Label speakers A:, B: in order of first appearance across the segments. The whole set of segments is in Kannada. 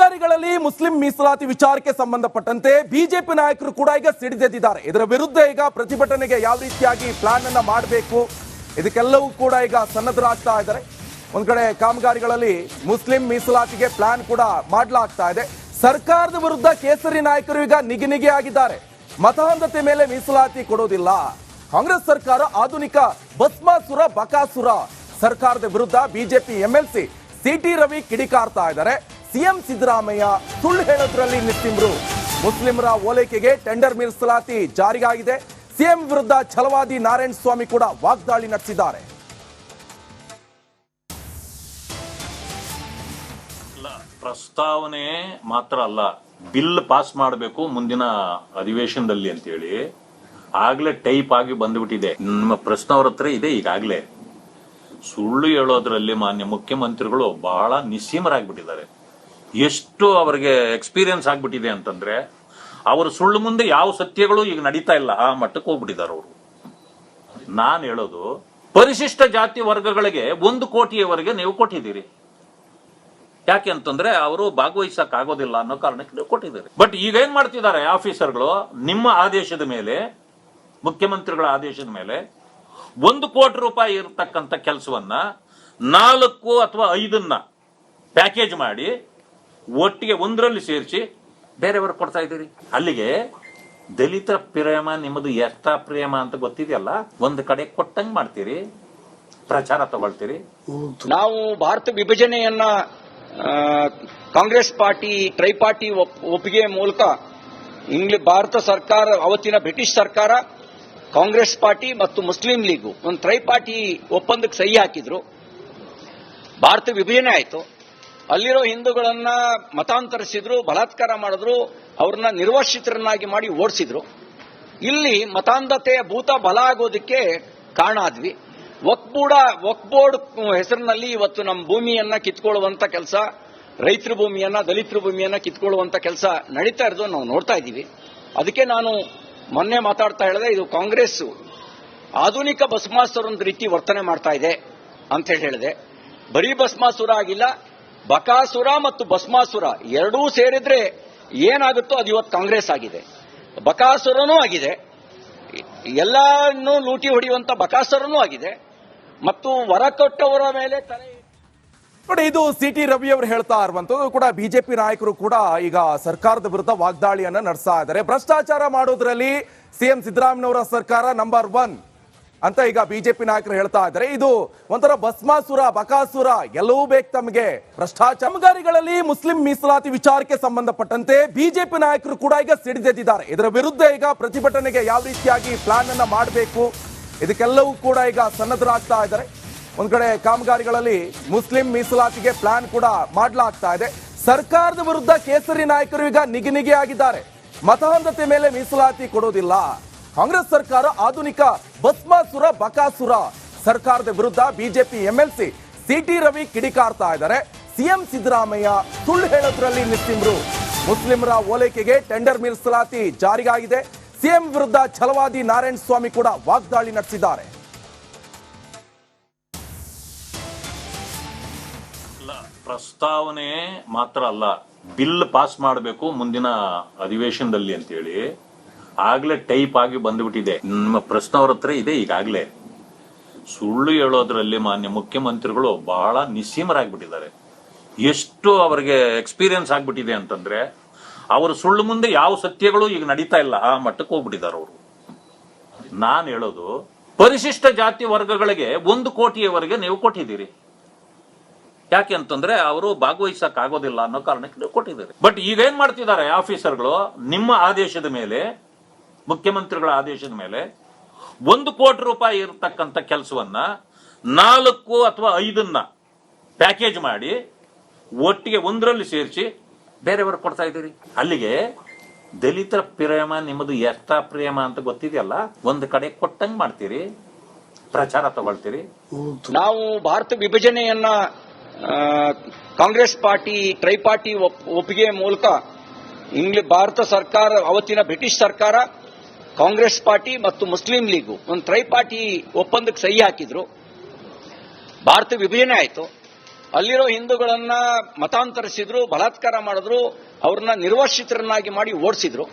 A: ಕಾಮಗಾರಿಗಳಲ್ಲಿ ಮುಸ್ಲಿಂ ಮೀಸಲಾತಿ ವಿಚಾರಕ್ಕೆ ಸಂಬಂಧಪಟ್ಟಂತೆ ಬಿಜೆಪಿ ನಾಯಕರು ಕೂಡ ಈಗ ಸಿಡಿದೆದ್ದಿದ್ದಾರೆ. ಇದರ ವಿರುದ್ಧ ಈಗ ಪ್ರತಿಭಟನೆಗೆ ಯಾವ ರೀತಿಯಾಗಿ ಪ್ಲಾನ್ ಅನ್ನ ಮಾಡಬೇಕು? ಇದಕ್ಕೆಲ್ಲವೂ ಕೂಡ ಈಗ ಸನ್ನದ್ಧರಾಗ್ತಾ ಇದ್ದಾರೆ. ಒಂದ್ ಕಡೆ ಕಾಮಗಾರಿಗಳಲ್ಲಿ ಮುಸ್ಲಿಂ ಮೀಸಲಾತಿಗೆ ಪ್ಲಾನ್ ಕೂಡ ಮಾಡಲಾಗ್ತಾ ಇದೆ. ಸರ್ಕಾರದ ವಿರುದ್ಧ ಕೇಸರಿ ನಾಯಕರು ಈಗ ನಿಗಿ ನಿಗಿ ಆಗಿದ್ದಾರೆ. ಮತಾಂಧತೆ ಮೇಲೆ ಮೀಸಲಾತಿ ಕೊಡೋದಿಲ್ಲ. ಕಾಂಗ್ರೆಸ್ ಸರ್ಕಾರ ಆಧುನಿಕ ಭಸ್ಮಾಸುರ, ಬಕಾಸುರ ಸರ್ಕಾರದ ವಿರುದ್ಧ ಬಿಜೆಪಿ ಎಂಎಲ್ಸಿ ಸಿಟಿ ರವಿ ಕಿಡಿಕಾರ್ತಾ ಇದ್ದಾರೆ. ಸಿಎಂ ಸಿದ್ದರಾಮಯ್ಯ ಸುಳ್ಳು ಹೇಳೋದ್ರಲ್ಲಿ ನಿಂತಿಮ್ರು. ಮುಸ್ಲಿಮರ ಓಲೈಕೆಗೆ ಟೆಂಡರ್ ಮೀಸಲಾತಿ ಜಾರಿಗಾಗಿದೆ ಸಿಎಂ ವಿರುದ್ಧ ಛಲವಾದಿ ನಾರಾಯಣ ಸ್ವಾಮಿ ಕೂಡ ವಾಗ್ದಾಳಿ ನಡೆಸಿದ್ದಾರೆ.
B: ಪ್ರಸ್ತಾವನೆ ಮಾತ್ರ ಅಲ್ಲ, ಬಿಲ್ ಪಾಸ್ ಮಾಡಬೇಕು ಮುಂದಿನ ಅಧಿವೇಶನದಲ್ಲಿ ಅಂತೇಳಿ ಆಗ್ಲೇ ಟೈಪ್ ಆಗಿ ಬಂದ್ಬಿಟ್ಟಿದೆ. ನಮ್ಮ ಪ್ರಶ್ನೆ ಅವ್ರ ಹತ್ರ ಇದೆ ಈಗಾಗ್ಲೇ ಸುಳ್ಳು ಹೇಳೋದ್ರಲ್ಲಿ ಮಾನ್ಯ ಮುಖ್ಯಮಂತ್ರಿಗಳು ಬಹಳ ನಿಸ್ಸೀಮರಾಗ್ಬಿಟ್ಟಿದ್ದಾರೆ. ಎಷ್ಟು ಅವರಿಗೆ ಎಕ್ಸ್ಪೀರಿಯನ್ಸ್ ಆಗ್ಬಿಟ್ಟಿದೆ ಅಂತಂದ್ರೆ, ಅವರು ಸುಳ್ಳು ಮುಂದೆ ಯಾವ ಸತ್ಯಗಳು ಈಗ ನಡೀತಾ ಇಲ್ಲ, ಆ ಮಟ್ಟಕ್ಕೆ ಹೋಗ್ಬಿಟ್ಟಿದ್ದಾರೆ ಅವರು. ನಾನು ಹೇಳೋದು, ಪರಿಶಿಷ್ಟ ಜಾತಿ ವರ್ಗಗಳಿಗೆ ಒಂದು ಕೋಟಿಯವರೆಗೆ ನೀವು ಕೊಟ್ಟಿದ್ದೀರಿ. ಯಾಕೆ ಅಂತಂದ್ರೆ ಅವರು ಭಾಗವಹಿಸಕ್ ಆಗೋದಿಲ್ಲ ಅನ್ನೋ ಕಾರಣಕ್ಕೆ ನೀವು ಕೊಟ್ಟಿದ್ದೀರಿ. ಬಟ್ ಈಗ ಏನ್ ಮಾಡ್ತಿದ್ದಾರೆ ಆಫೀಸರ್ಗಳು? ನಿಮ್ಮ ಆದೇಶದ ಮೇಲೆ, ಮುಖ್ಯಮಂತ್ರಿಗಳ ಆದೇಶದ ಮೇಲೆ ಒಂದು ಕೋಟಿ ರೂಪಾಯಿ ಇರತಕ್ಕಂಥ ಕೆಲಸವನ್ನ ನಾಲ್ಕು ಅಥವಾ ಐದನ್ನ ಪ್ಯಾಕೇಜ್ ಮಾಡಿ ಒಟ್ಟಿಗೆ ಒಂದರಲ್ಲಿ ಸೇರಿಸಿ ಬೇರೆಯವರು ಕೊಡ್ತಾ ಇದ್ದೀರಿ. ಅಲ್ಲಿಗೆ ದಲಿತ ಪ್ರೇಮ, ನಿಮ್ಮದು ಎಷ್ಟ ಪ್ರೇಮ ಅಂತ ಗೊತ್ತಿದೆಯಲ್ಲ, ಒಂದು ಕಡೆ ಕೊಟ್ಟಂಗ್ ಮಾಡ್ತೀರಿ, ಪ್ರಚಾರ ತಗೊಳ್ತೀರಿ.
C: ನಾವು ಭಾರತ ವಿಭಜನೆಯನ್ನ ಕಾಂಗ್ರೆಸ್ ಪಾರ್ಟಿ, ಟ್ರೈಪಾರ್ಟಿ ಒಪ್- ಒಪ್ಪಿಗೆ ಮೂಲಕ ಇಂಗ್ಲಿ, ಭಾರತ ಸರ್ಕಾರ, ಅವತ್ತಿನ ಬ್ರಿಟಿಷ್ ಸರ್ಕಾರ, ಕಾಂಗ್ರೆಸ್ ಪಾರ್ಟಿ ಮತ್ತು ಮುಸ್ಲಿಂ ಲೀಗು ಒಂದು ಟ್ರೈಪಾರ್ಟಿ ಒಪ್ಪಂದಕ್ಕೆ ಸಹಿ ಹಾಕಿದ್ರು. ಭಾರತ ವಿಭಜನೆ ಆಯಿತು. ಅಲ್ಲಿರೋ ಹಿಂದೂಗಳನ್ನ ಮತಾಂತರಿಸಿದ್ರು, ಬಲಾತ್ಕಾರ ಮಾಡಿದ್ರು, ಅವ್ರನ್ನ ನಿರ್ವಶಿತರನ್ನಾಗಿ ಮಾಡಿ ಓಡಿಸಿದ್ರು. ಇಲ್ಲಿ ಮತಾಂಧತೆಯ ಭೂತ ಬಲ ಆಗೋದಕ್ಕೆ ಕಾರಣ ಆದ್ವಿ. ಒಕ್ಬೋರ್ಡ್ ಒಕ್ಬೋರ್ಡ್ ಹೆಸರಿನಲ್ಲಿ ಇವತ್ತು ನಮ್ಮ ಭೂಮಿಯನ್ನ ಕಿತ್ಕೊಳ್ಳುವಂತ ಕೆಲಸ, ರೈತರ ಭೂಮಿಯನ್ನ, ದಲಿತರ ಭೂಮಿಯನ್ನ ಕಿತ್ಕೊಳ್ಳುವಂತ ಕೆಲಸ ನಡೀತಾ ಇರೋದು ನಾವು ನೋಡ್ತಾ ಇದ್ದೀವಿ. ಅದಕ್ಕೆ ನಾನು ಮೊನ್ನೆ ಮಾತಾಡ್ತಾ ಹೇಳಿದೆ, ಇದು ಕಾಂಗ್ರೆಸ್ ಆಧುನಿಕ ಭಸ್ಮಾಸುರ ಒಂದು ರೀತಿ ವರ್ತನೆ ಮಾಡ್ತಾ ಇದೆ ಅಂತ ಹೇಳಿ ಹೇಳಿದೆ. ಬರೀ ಭಸ್ಮಾಸುರ ಆಗಿಲ್ಲ ಬಕಾಸುರ ಮತ್ತು ಭಸ್ಮಾಸುರ ಎರಡೂ ಸೇರಿದ್ರೆ ಏನಾಗುತ್ತೋ ಅದು ಇವತ್ತು ಕಾಂಗ್ರೆಸ್ ಆಗಿದೆ. ಬಕಾಸುರನೂ ಆಗಿದೆ. ಎಲ್ಲಾನು ಲೂಟಿ ಹೊಡೆಯುವಂತ ಬಕಾಸುರನೂ ಆಗಿದೆ. ಮತ್ತು ವರ ಕೊಟ್ಟವರ ಮೇಲೆ ತಲೆ
A: ನೋಡಿ, ಇದು ಸಿಟಿ ರವಿ ಅವರು ಹೇಳ್ತಾ ಇರುವಂತದ್ದು ಕೂಡ ಬಿಜೆಪಿ ನಾಯಕರು ಕೂಡ ಈಗ ಸರ್ಕಾರದ ವಿರುದ್ಧ ವಾಗ್ದಾಳಿಯನ್ನ ನಡೆಸ್ತಾ ಇದ್ದಾರೆ. ಭ್ರಷ್ಟಾಚಾರ ಮಾಡೋದ್ರಲ್ಲಿ ಸಿಎಂ ಸಿದ್ದರಾಮಯ್ಯನವರ ಸರ್ಕಾರ ನಂಬರ್ ಒನ್ ಅಂತ ಈಗ ಬಿಜೆಪಿ ನಾಯಕರು ಹೇಳ್ತಾ ಇದ್ದಾರೆ. ಇದು ಒಂಥರ ಭಸ್ಮಾಸುರ, ಬಕಾಸುರ, ಎಲ್ಲವೂ ಬೇಕು ತಮಗೆ. ಭ್ರಷ್ಟಾಚಾರ ಕಾಮಗಾರಿಗಳಲ್ಲಿ ಮುಸ್ಲಿಂ ಮೀಸಲಾತಿ ವಿಚಾರಕ್ಕೆ ಸಂಬಂಧಪಟ್ಟಂತೆ ಬಿಜೆಪಿ ನಾಯಕರು ಕೂಡ ಈಗ ಸಿಡಿದೆದ್ದಿದ್ದಾರೆ. ಇದರ ವಿರುದ್ಧ ಈಗ ಪ್ರತಿಭಟನೆಗೆ ಯಾವ ರೀತಿಯಾಗಿ ಪ್ಲಾನ್ ಅನ್ನ ಮಾಡಬೇಕು? ಇದಕ್ಕೆಲ್ಲವೂ ಕೂಡ ಈಗ ಸನ್ನದ್ಧರಾಗ್ತಾ ಇದ್ದಾರೆ. ಒಂದ್ ಕಡೆ ಕಾಮಗಾರಿಗಳಲ್ಲಿ ಮುಸ್ಲಿಂ ಮೀಸಲಾತಿಗೆ ಪ್ಲಾನ್ ಕೂಡ ಮಾಡಲಾಗ್ತಾ ಇದೆ. ಸರ್ಕಾರದ ವಿರುದ್ಧ ಕೇಸರಿ ನಾಯಕರು ಈಗ ನಿಗಿ ನಿಗಿ ಆಗಿದ್ದಾರೆ ಮತಾಂಧತೆ ಮೇಲೆ ಮೀಸಲಾತಿ ಕೊಡೋದಿಲ್ಲ. ಕಾಂಗ್ರೆಸ್ ಸರ್ಕಾರ ಆಧುನಿಕ ಭಸ್ಮಾಸುರ, ಬಕಾಸುರ ಸರ್ಕಾರದ ವಿರುದ್ಧ ಬಿಜೆಪಿ ಎಂಎಲ್ಸಿ ಸಿಟಿ ರವಿ ಕಿಡಿಕಾರ್ತಾ ಇದ್ದಾರೆ. ಸಿಎಂ ಸಿದ್ದರಾಮಯ್ಯ ಸುಳ್ಳು ಹೇಳೋದ್ರಲ್ಲಿ ನಿಂತಿಮ್ರು ಮುಸ್ಲಿಮರ ಓಲೈಕೆಗೆ ಟೆಂಡರ್ ಮೀಸಲಾತಿ ಜಾರಿಗಾಗಿದೆ ಸಿಎಂ ವಿರುದ್ಧ ಛಲವಾದಿ ನಾರಾಯಣ ಸ್ವಾಮಿ ಕೂಡ ವಾಗ್ದಾಳಿ ನಡೆಸಿದ್ದಾರೆ.
B: ಪ್ರಸ್ತಾವನೆ ಮಾತ್ರ ಅಲ್ಲ, ಬಿಲ್ ಪಾಸ್ ಮಾಡಬೇಕು ಮುಂದಿನ ಅಧಿವೇಶನದಲ್ಲಿ ಅಂತೇಳಿ. ಆಗ್ಲೇ ಟೈಪ್ ಆಗಿ ಬಂದ್ಬಿಟ್ಟಿದೆ. ನಿಮ್ಮ ಪ್ರಶ್ನೆ ಅವ್ರ ಹತ್ರ ಇದೆ ಈಗಾಗ್ಲೇ. ಸುಳ್ಳು ಹೇಳೋದ್ರಲ್ಲಿ ಮಾನ್ಯ ಮುಖ್ಯಮಂತ್ರಿಗಳು ಬಹಳ ನಿಸ್ಸೀಮರಾಗ್ಬಿಟ್ಟಿದ್ದಾರೆ. ಎಷ್ಟು ಅವರಿಗೆ ಎಕ್ಸ್ಪೀರಿಯನ್ಸ್ ಆಗ್ಬಿಟ್ಟಿದೆ ಅಂತಂದ್ರೆ, ಅವರು ಸುಳ್ಳು ಮುಂದೆ ಯಾವ ಸತ್ಯಗಳು ಈಗ ನಡೀತಾ ಇಲ್ಲ, ಆ ಮಟ್ಟಕ್ಕೆ ಹೋಗ್ಬಿಟ್ಟಿದ್ದಾರೆ ಅವರು. ನಾನು ಹೇಳೋದು, ಪರಿಶಿಷ್ಟ ಜಾತಿ ವರ್ಗಗಳಿಗೆ ಒಂದು ಕೋಟಿಯವರೆಗೆ ನೀವು ಕೊಟ್ಟಿದ್ದೀರಿ. ಯಾಕೆ ಅಂತಂದ್ರೆ ಅವರು ಭಾಗವಹಿಸಕ್ ಆಗೋದಿಲ್ಲ ಅನ್ನೋ ಕಾರಣಕ್ಕೆ ನೀವು ಕೊಟ್ಟಿದ್ದೀರಿ. ಬಟ್ ಈಗ ಏನ್ ಮಾಡ್ತಿದ್ದಾರೆ ಆಫೀಸರ್ಗಳು ನಿಮ್ಮ ಆದೇಶದ ಮೇಲೆ ಮುಖ್ಯಮಂತ್ರಿಗಳ ಆದೇಶದ ಮೇಲೆ ಒಂದು ಕೋಟಿ ರೂಪಾಯಿ ಇರತಕ್ಕಂಥ ಕೆಲಸವನ್ನ ನಾಲ್ಕು ಅಥವಾ ಐದನ್ನ ಪ್ಯಾಕೇಜ್ ಮಾಡಿ ಒಟ್ಟಿಗೆ ಒಂದರಲ್ಲಿ ಸೇರಿಸಿ ಬೇರೆಯವರು ಕೊಡ್ತಾ ಇದ್ದೀರಿ. ಅಲ್ಲಿಗೆ ದಲಿತರ ಪ್ರೇಮ, ನಿಮ್ಮದು ಎಷ್ಟ ಪ್ರೇಮ ಅಂತ ಗೊತ್ತಿದೆಯಲ್ಲ? ಒಂದು ಕಡೆ ಕೊಟ್ಟಂಗೆ ಮಾಡ್ತೀರಿ, ಪ್ರಚಾರ ತಗೊಳ್ತೀರಿ.
C: ನಾವು ಭಾರತ ವಿಭಜನೆಯನ್ನ ಕಾಂಗ್ರೆಸ್ ಪಾರ್ಟಿ ಟ್ರೈಪಾರ್ಟಿ ಒಪ್- ಒಪ್ಪಿಗೆ ಮೂಲಕ ಇಂಗ್ಲಿ, ಭಾರತ ಸರ್ಕಾರ, ಅವತ್ತಿನ ಬ್ರಿಟಿಷ್ ಸರ್ಕಾರ ಕಾಂಗ್ರೆಸ್ ಪಾರ್ಟಿ ಮತ್ತು ಮುಸ್ಲಿಂ ಲೀಗು ಒಂದು ಟ್ರೈಪಾರ್ಟಿ ಒಪ್ಪಂದಕ್ಕೆ ಸಹಿ ಹಾಕಿದ್ರು. ಭಾರತ ವಿಭಜನೆ ಆಯಿತು. ಅಲ್ಲಿರೋ ಹಿಂದೂಗಳನ್ನ ಮತಾಂತರಿಸಿದ್ರು, ಬಲಾತ್ಕಾರ ಮಾಡಿದ್ರು, ಅವ್ರನ್ನ ನಿರ್ವಾಸಿತರನ್ನಾಗಿ ಮಾಡಿ ಓಡಿಸಿದ್ರು.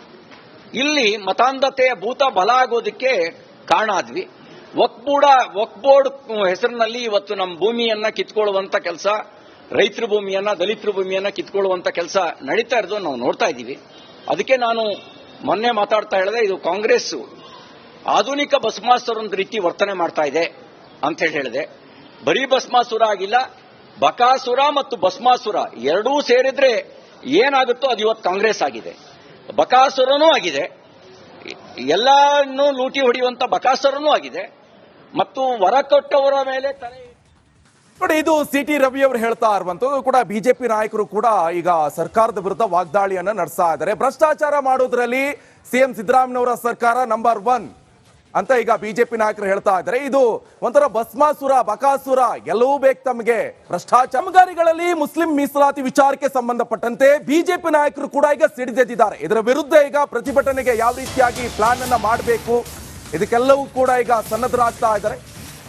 C: ಇಲ್ಲಿ ಮತಾಂಧತೆಯ ಭೂತ, ಬಲ ಆಗೋದಕ್ಕೆ ಕಾರಣ ಆದ್ವಿ. ಒಕ್ಬೂಡ, ಒಕ್ಬೋರ್ಡ್ ಹೆಸರಿನಲ್ಲಿ ಇವತ್ತು ನಮ್ಮ ಭೂಮಿಯನ್ನ ಕಿತ್ಕೊಳ್ಳುವಂತ ಕೆಲಸ, ರೈತರ ಭೂಮಿಯನ್ನ, ದಲಿತರ ಭೂಮಿಯನ್ನ ಕಿತ್ಕೊಳ್ಳುವಂತ ಕೆಲಸ ನಡೀತಾ ಇರೋದು ನಾವು ನೋಡ್ತಾ ಇದ್ದೀವಿ. ಅದಕ್ಕೆ ನಾನು ಮೊನ್ನೆ ಮಾತಾಡ್ತಾ ಹೇಳಿದೆ, ಇದು ಕಾಂಗ್ರೆಸ್ ಆಧುನಿಕ ಭಸ್ಮಾಸುರ ರೀತಿ ವರ್ತನೆ ಮಾಡ್ತಾ ಇದೆ ಅಂತ ಹೇಳಿ ಹೇಳಿದೆ. ಬರೀ ಭಸ್ಮಾಸುರ ಆಗಿಲ್ಲ, ಬಕಾಸುರ ಮತ್ತು ಭಸ್ಮಾಸುರ ಎರಡೂ ಸೇರಿದ್ರೆ ಏನಾಗುತ್ತೋ ಅದು ಇವತ್ತು ಕಾಂಗ್ರೆಸ್ ಆಗಿದೆ. ಬಕಾಸುರನೂ ಆಗಿದೆ ಎಲ್ಲಾನು ಲೂಟಿ ಹೊಡೆಯುವಂತ ಬಕಾಸುರನೂ ಆಗಿದೆ, ಮತ್ತು ವರ ಕೊಟ್ಟವರ ಮೇಲೆ ತಲೆ
A: ನೋಡಿ, ಇದು ಸಿ ಟಿ ರವಿ ಅವರು ಹೇಳ್ತಾ ಇರುವಂತದ್ದು ಕೂಡ ಬಿಜೆಪಿ ನಾಯಕರು ಕೂಡ ಈಗ ಸರ್ಕಾರದ ವಿರುದ್ಧ ವಾಗ್ದಾಳಿಯನ್ನ ನಡೆಸ್ತಾ ಇದ್ದಾರೆ. ಭ್ರಷ್ಟಾಚಾರ ಮಾಡೋದ್ರಲ್ಲಿ ಸಿಎಂ ಸಿದ್ದರಾಮಯ್ಯವರ ಸರ್ಕಾರ ನಂಬರ್ ಒನ್ ಅಂತ ಈಗ ಬಿಜೆಪಿ ನಾಯಕರು ಹೇಳ್ತಾ ಇದ್ದಾರೆ. ಇದು ಒಂಥರ ಭಸ್ಮಾಸುರ, ಬಕಾಸುರ, ಎಲ್ಲವೂ ಬೇಕು ತಮಗೆ. ಭ್ರಷ್ಟಾಚಾರ ಕಾಮಗಾರಿಗಳಲ್ಲಿ ಮುಸ್ಲಿಂ ಮೀಸಲಾತಿ ವಿಚಾರಕ್ಕೆ ಸಂಬಂಧಪಟ್ಟಂತೆ ಬಿಜೆಪಿ ನಾಯಕರು ಕೂಡ ಈಗ ಸಿಡಿದೆದ್ದಿದ್ದಾರೆ. ಇದರ ವಿರುದ್ಧ ಈಗ ಪ್ರತಿಭಟನೆಗೆ ಯಾವ ರೀತಿಯಾಗಿ ಪ್ಲಾನ್ ಅನ್ನ ಮಾಡಬೇಕು? ಇದಕ್ಕೆಲ್ಲವೂ ಕೂಡ ಈಗ ಸನ್ನದ್ಧರಾಗ್ತಾ ಇದ್ದಾರೆ.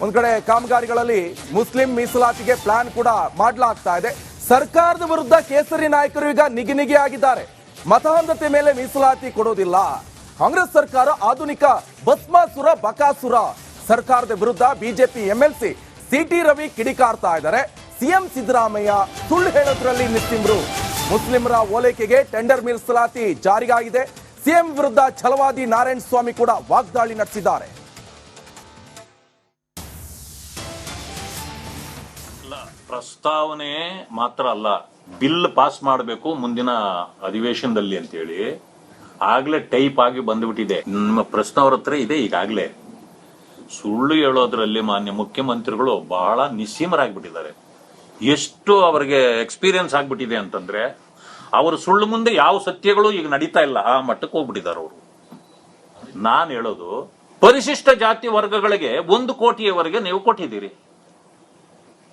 A: ಒಂದ್ ಕಡೆ ಕಾಮಗಾರಿಗಳಲ್ಲಿ ಮುಸ್ಲಿಂ ಮೀಸಲಾತಿಗೆ ಪ್ಲಾನ್ ಕೂಡ ಮಾಡಲಾಗ್ತಾ ಇದೆ. ಸರ್ಕಾರದ ವಿರುದ್ಧ ಕೇಸರಿ ನಾಯಕರು ಈಗ ನಿಗಿ ನಿಗಿ ಆಗಿದ್ದಾರೆ ಮತಾಂಧತೆ ಮೇಲೆ ಮೀಸಲಾತಿ ಕೊಡೋದಿಲ್ಲ. ಕಾಂಗ್ರೆಸ್ ಸರ್ಕಾರ ಆಧುನಿಕ ಭಸ್ಮಾಸುರ, ಬಕಾಸುರ ಸರ್ಕಾರದ ವಿರುದ್ಧ ಬಿಜೆಪಿ ಎಂಎಲ್ಸಿ ಸಿಟಿ ರವಿ ಕಿಡಿಕಾರ್ತಾ ಇದ್ದಾರೆ. ಸಿಎಂ ಸಿದ್ದರಾಮಯ್ಯ ಸುಳ್ಳು ಹೇಳೋದ್ರಲ್ಲಿ ನಿಸ್ಸಿಮ್ರು ಮುಸ್ಲಿಮರ ಓಲೈಕೆಗೆ ಟೆಂಡರ್ ಮೀಸಲಾತಿ ಜಾರಿಗಾಗಿದೆ ಸಿಎಂ ವಿರುದ್ಧ ಛಲವಾದಿ ನಾರಾಯಣ ಸ್ವಾಮಿ ಕೂಡ ವಾಗ್ದಾಳಿ ನಡೆಸಿದ್ದಾರೆ.
B: ಪ್ರಸ್ತಾವನೆ ಮಾತ್ರ ಅಲ್ಲ. ಬಿಲ್ ಪಾಸ್ ಮಾಡಬೇಕು ಮುಂದಿನ ಅಧಿವೇಶನದಲ್ಲಿ ಅಂತೇಳಿ. ಆಗ್ಲೇ ಟೈಪ್ ಆಗಿ ಬಂದ್ಬಿಟ್ಟಿದೆ. ನಿಮ್ಮ ಪ್ರಶ್ನೆ ಅವ್ರ ಹತ್ರ ಇದೆ ಈಗಾಗಲೇ ಸುಳ್ಳು ಹೇಳೋದ್ರಲ್ಲಿ ಮಾನ್ಯ ಮುಖ್ಯಮಂತ್ರಿಗಳು ಬಹಳ ನಿಸ್ಸೀಮರಾಗ್ಬಿಟ್ಟಿದ್ದಾರೆ. ಎಷ್ಟು ಅವರಿಗೆ ಎಕ್ಸ್ಪೀರಿಯನ್ಸ್ ಆಗ್ಬಿಟ್ಟಿದೆ ಅಂತಂದ್ರೆ, ಅವರು ಸುಳ್ಳು ಮುಂದೆ ಯಾವ ಸತ್ಯಗಳು ಈಗ ನಡೀತಾ ಇಲ್ಲ. ಆ ಮಟ್ಟಕ್ಕೆ ಹೋಗ್ಬಿಟ್ಟಿದ್ದಾರೆ ಅವರು. ನಾನು ಹೇಳೋದು, ಪರಿಶಿಷ್ಟ ಜಾತಿ ವರ್ಗಗಳಿಗೆ ಒಂದು ಕೋಟಿಯವರೆಗೆ ನೀವು ಕೊಟ್ಟಿದ್ದೀರಿ.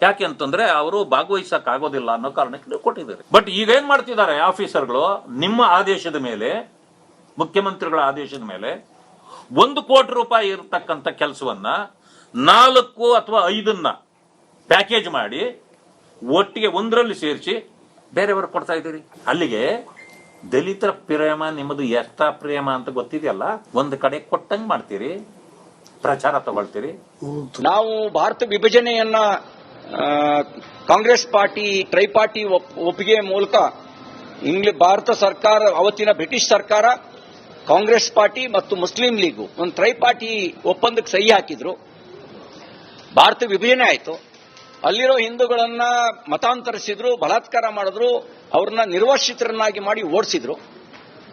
B: ಯಾಕೆ ಅಂತಂದ್ರೆ ಅವರು ಭಾಗವಹಿಸಕ್ ಆಗೋದಿಲ್ಲ ಅನ್ನೋ ಕಾರಣಕ್ಕೆ ನೀವು ಕೊಟ್ಟಿದ್ದಾರೆ. ಬಟ್ ಈಗ ಏನ್ ಮಾಡ್ತಿದ್ದಾರೆ ಆಫೀಸರ್ಗಳು? ನಿಮ್ಮ ಆದೇಶದ ಮೇಲೆ, ಮುಖ್ಯಮಂತ್ರಿಗಳ ಆದೇಶದ ಮೇಲೆ ಒಂದು ಕೋಟಿ ರೂಪಾಯಿ ಇರತಕ್ಕಂತ ಕೆಲಸವನ್ನ ನಾಲ್ಕು ಅಥವಾ ಐದನ್ನ ಪ್ಯಾಕೇಜ್ ಮಾಡಿ ಒಟ್ಟಿಗೆ ಒಂದರಲ್ಲಿ ಸೇರಿಸಿ ಬೇರೆಯವರು ಕೊಡ್ತಾ ಇದ್ದೀರಿ. ಅಲ್ಲಿಗೆ ದಲಿತರ ಪ್ರೇಮ, ನಿಮ್ಮದು ಎಷ್ಟ ಪ್ರೇಮ ಅಂತ ಗೊತ್ತಿದೆಯಲ್ಲ? ಒಂದು ಕಡೆ ಕೊಟ್ಟಂಗ್ ಮಾಡ್ತೀರಿ, ಪ್ರಚಾರ ತಗೊಳ್ತೀರಿ.
C: ನಾವು ಭಾರತ ವಿಭಜನೆಯನ್ನ ಕಾಂಗ್ರೆಸ್ ಪಾರ್ಟಿ, ಟ್ರೈಪಾರ್ಟಿ ಒಪ್- ಒಪ್ಪಿಗೆ ಮೂಲಕ ಇಂಗ್ಲಿ, ಭಾರತ ಸರ್ಕಾರ, ಅವತ್ತಿನ ಬ್ರಿಟಿಷ್ ಸರ್ಕಾರ, ಕಾಂಗ್ರೆಸ್ ಪಾರ್ಟಿ ಮತ್ತು ಮುಸ್ಲಿಂ ಲೀಗು ಒಂದು ಟ್ರೈಪಾರ್ಟಿ ಒಪ್ಪಂದಕ್ಕೆ ಸಹಿ ಹಾಕಿದ್ರು. ಭಾರತ ವಿಭಜನೆ ಆಯಿತು. ಅಲ್ಲಿರೋ ಹಿಂದೂಗಳನ್ನ ಮತಾಂತರಿಸಿದ್ರು, ಬಲಾತ್ಕಾರ ಮಾಡಿದ್ರು, ಅವ್ರನ್ನ ನಿರ್ವಾಸಿತರನ್ನಾಗಿ ಮಾಡಿ ಓಡಿಸಿದ್ರು.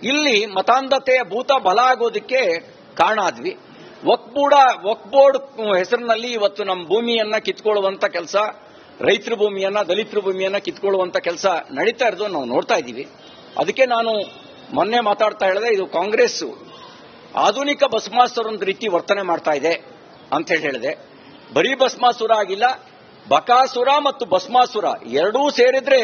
C: ಇಲ್ಲಿ ಮತಾಂಧತೆಯ ಭೂತ ಬಲ ಆಗೋದಕ್ಕೆ ಕಾರಣ ಆದ್ವಿ. ವಕ್ಬೂಡ ವಕ್ಬೋರ್ಡ್ ಹೆಸರಿನಲ್ಲಿ ಇವತ್ತು ನಮ್ಮ ಭೂಮಿಯನ್ನ ಕಿತ್ಕೊಳ್ಳುವಂತ ಕೆಲಸ, ರೈತರ ಭೂಮಿಯನ್ನ, ದಲಿತರ ಭೂಮಿಯನ್ನ ಕಿತ್ಕೊಳ್ಳುವಂತ ಕೆಲಸ ನಡೀತಾ ಇರೋದು ನಾವು ನೋಡ್ತಾ ಇದ್ದೀವಿ. ಅದಕ್ಕೆ ನಾನು ಮೊನ್ನೆ ಮಾತಾಡ್ತಾ ಹೇಳಿದೆ, ಇದು ಕಾಂಗ್ರೆಸ್ ಆಧುನಿಕ ಒಂದು ರೀತಿ ವರ್ತನೆ ಮಾಡ್ತಾ ಇದೆ ಅಂತ ಹೇಳಿ ಹೇಳಿದೆ. ಬರೀ ಭಸ್ಮಾಸುರ ಆಗಿಲ್ಲ, ಬಕಾಸುರ ಮತ್ತು ಭಸ್ಮಾಸುರ ಎರಡೂ ಸೇರಿದ್ರೆ